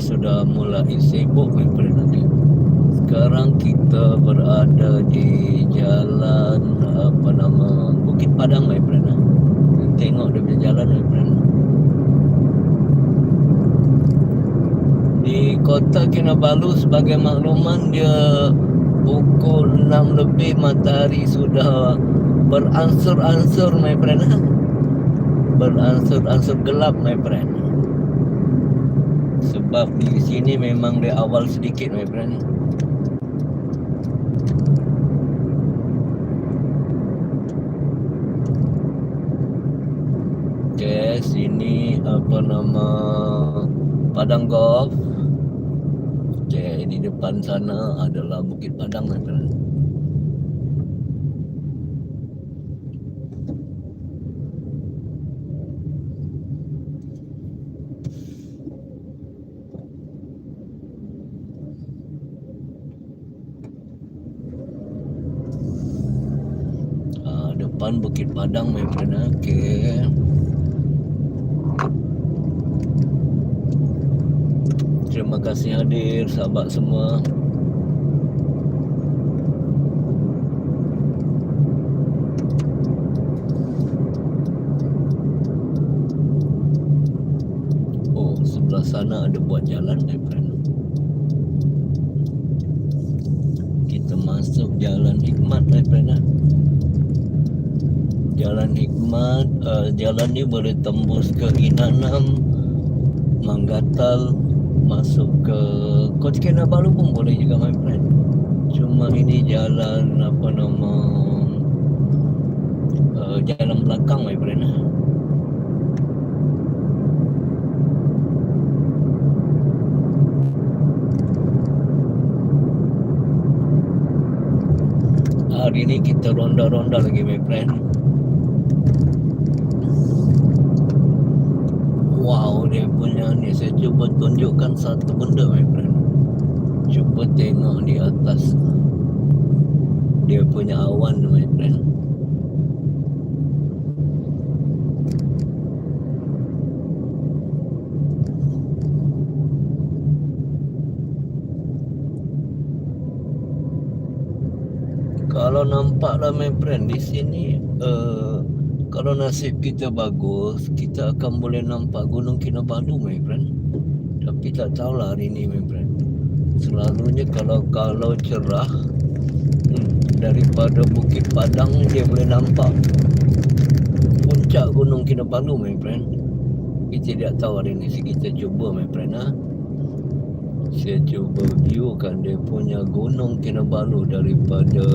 sudah mulai sibuk friend okay. Sekarang kita berada di jalan apa nama Bukit Padang ah. Tengok dia punya jalan friend Di kota Kinabalu sebagai makluman dia pukul 6 lebih matahari sudah beransur-ansur my friend. Beransur-ansur gelap my friend sebab di sini memang dia awal sedikit my friend Okay, sini apa nama Padang Golf. Okay, di depan sana adalah Bukit Padang, my friend. Depan Bukit Padang, friend. Okay. Terima kasih hadir sahabat semua. Oh, sebelah sana ada buat jalan, my friend. Kita masuk jalan hikmat, my friend. Jalan hikmat, uh, jalan ni boleh tembus ke Inanam, Manggatal, masuk ke Kota Kinabalu pun boleh juga my friend. Cuma ini jalan apa nama uh, jalan belakang my friend. Hari ini kita ronda-ronda lagi my friend. Wow dia punya ni Saya tunjukkan satu benda my friend. Cuba tengok di atas. Dia punya awan my friend. Kalau nampak lah my friend di sini uh, kalau nasib kita bagus, kita akan boleh nampak Gunung Kinabalu, my friend. Tak tahulah hari ni, my friend. Selalunya kalau kalau cerah hmm, daripada Bukit Padang dia boleh nampak puncak Gunung Kinabalu, my friend. Kita tidak tahu hari ni. So, kita cuba, my friend. Ha? Saya cuba viewkan dia punya Gunung Kinabalu daripada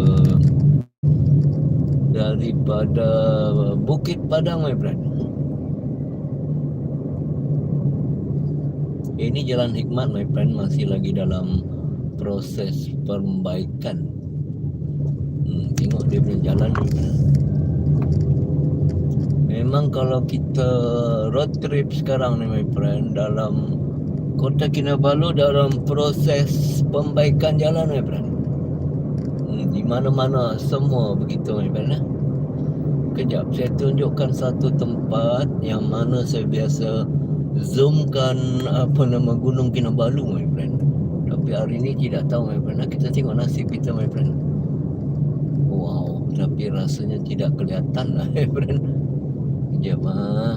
daripada Bukit Padang my friend. Ini jalan hikmat my friend masih lagi dalam proses perbaikan. Hmm, tengok dia punya jalan. Memang kalau kita road trip sekarang ni my friend dalam Kota Kinabalu dalam proses pembaikan jalan my friend. Hmm, di mana-mana semua begitu my friend eh. Kejap saya tunjukkan satu tempat yang mana saya biasa zoomkan apa nama Gunung Kinabalu my friend. Tapi hari ni tidak tahu my friend. Kita tengok nasib kita my friend. Wow, tapi rasanya tidak kelihatan lah my friend. Kejap ah.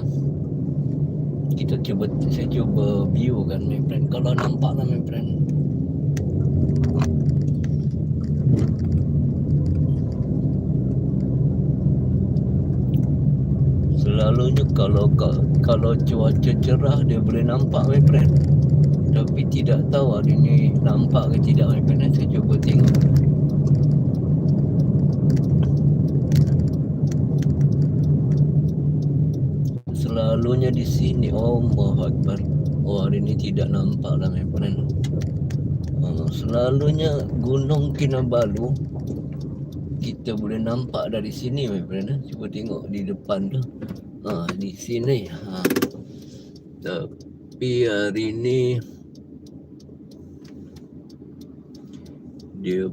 Kita cuba saya cuba view kan my friend. Kalau nampak lah my friend. Selalunya kalau kalau cuaca cerah dia boleh nampak my friend. Tapi tidak tahu hari ni nampak ke tidak my friend. Saya cuba tengok. Selalunya di sini Allah Akbar Oh hari ni tidak nampak lah my friend uh, Selalunya Gunung Kinabalu Kita boleh nampak dari sini my friend. Cuba tengok di depan tu ha, Di sini ha. Tapi hari ni Dia